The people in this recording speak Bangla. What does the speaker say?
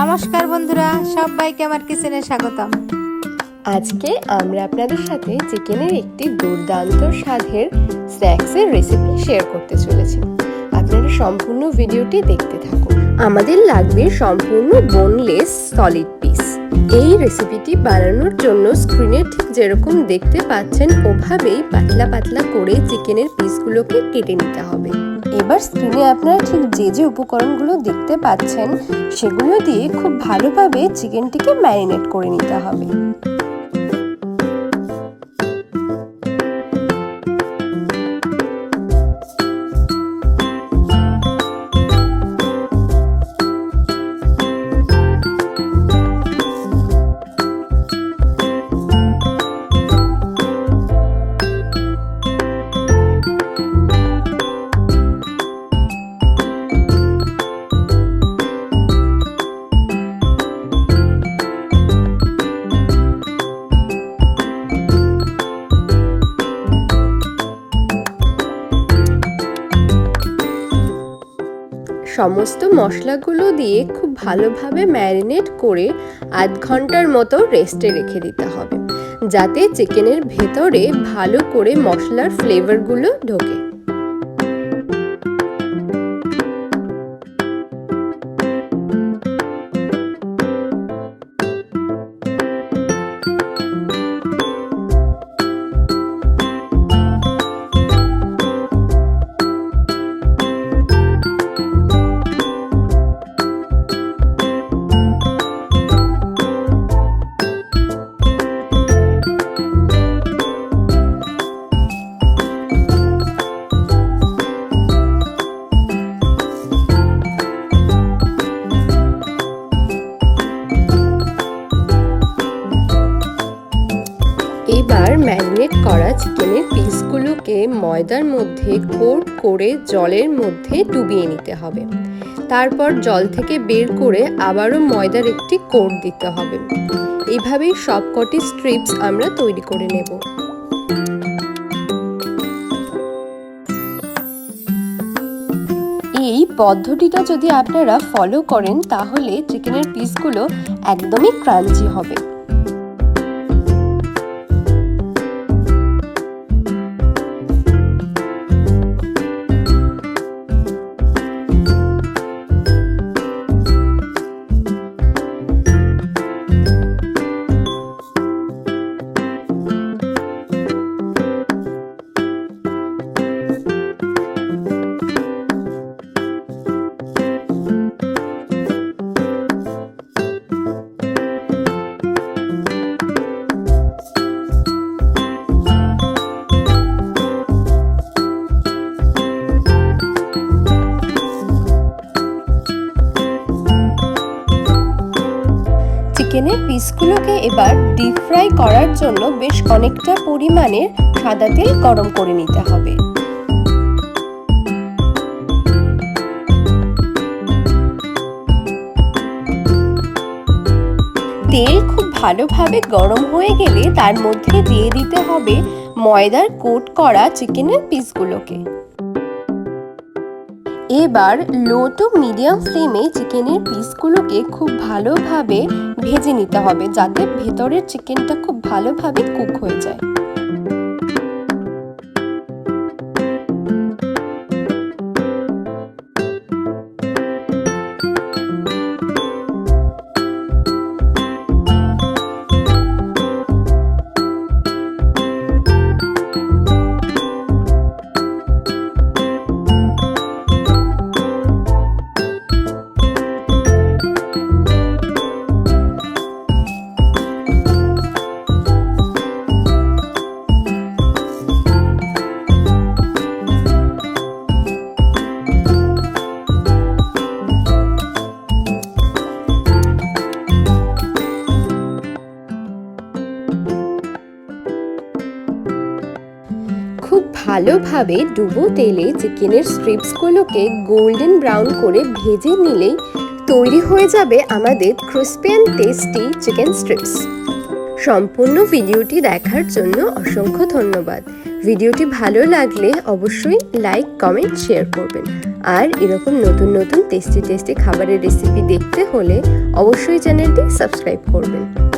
নমস্কার বন্ধুরা, সবাইকে আমার কিচেনে স্বাগতম। আজকে আমরা আপনাদের সাথে চিকেনের একটি দুর্দান্ত স্বাদের স্ন্যাক্সের রেসিপি শেয়ার করতে চলেছি। আপনারা সম্পূর্ণ ভিডিওটি দেখতে থাকুন। আমাদের লাগবে সম্পূর্ণ বোনলেস সলিড পিস এই রেসিপিটি বানানোর জন্য স্ক্রিনে ঠিক যেরকম দেখতে পাচ্ছেন, ওভাবেই পাতলা পাতলা করে চিকেনের পিসগুলোকে কেটে নিতে হবে। এবার স্ক্রিনে আপনারা ঠিক যে যে উপকরণগুলো দেখতে পাচ্ছেন, সেগুলো দিয়ে খুব ভালোভাবে চিকেনটিকে ম্যারিনেট করে নিতে হবে। সমস্ত মশলাগুলো দিয়ে খুব ভালোভাবে ম্যারিনেট করে আধ ঘণ্টার মতো রেস্টে রেখে দিতে হবে। যাতে চিকেনের ভেতরে ভালো করে মশলার ফ্লেভারগুলো ঢোকে। এবার ম্যারিনেট করা চিকেনের পিসগুলোকে ময়দার মধ্যে কোট করে জলের মধ্যে ডুবিয়ে নিতে হবে। তারপর জল থেকে বের করে আবারও ময়দার একটি কোট দিতে হবে। এইভাবেই সবকটি স্ট্রিপস আমরা তৈরি করে নেব। এই পদ্ধতিটা যদি আপনারা ফলো করেন, তাহলে চিকেনের পিসগুলো একদমই ক্রাঞ্চি হবে। পিসগুলোকে এবার ডিপ ফ্রাই করার জন্য বেশ অনেকটা পরিমাণের সাদা তেল গরম করে নিতে হবে। তেল খুব ভালোভাবে গরম হয়ে গেলে তার মধ্যে দিয়ে দিতে হবে ময়দার কোট করা চিকেনের পিসগুলোকে এবার লো টু মিডিয়াম ফ্লেমে চিকেনের পিসগুলোকে খুব ভালোভাবে ভেজে নিতে হবে যাতে ভেতরের চিকেনটা খুব ভালোভাবে কুক হয়ে যায়। ভালোভাবে ডুবো তেলে চিকেনের স্ট্রিপসগুলোকে গোল্ডেন ব্রাউন করে ভেজে নিলেই তৈরি হয়ে যাবে আমাদের crispy and tasty chicken strips. সম্পূর্ণ ভিডিওটি দেখার জন্য অসংখ্য ধন্যবাদ। ভিডিওটি ভালো লাগলে অবশ্যই লাইক, কমেন্ট, শেয়ার করবেন। আর এরকম নতুন নতুন টেস্টি টেস্টি খাবারের রেসিপি দেখতে হলে অবশ্যই চ্যানেলটি সাবস্ক্রাইব করবেন।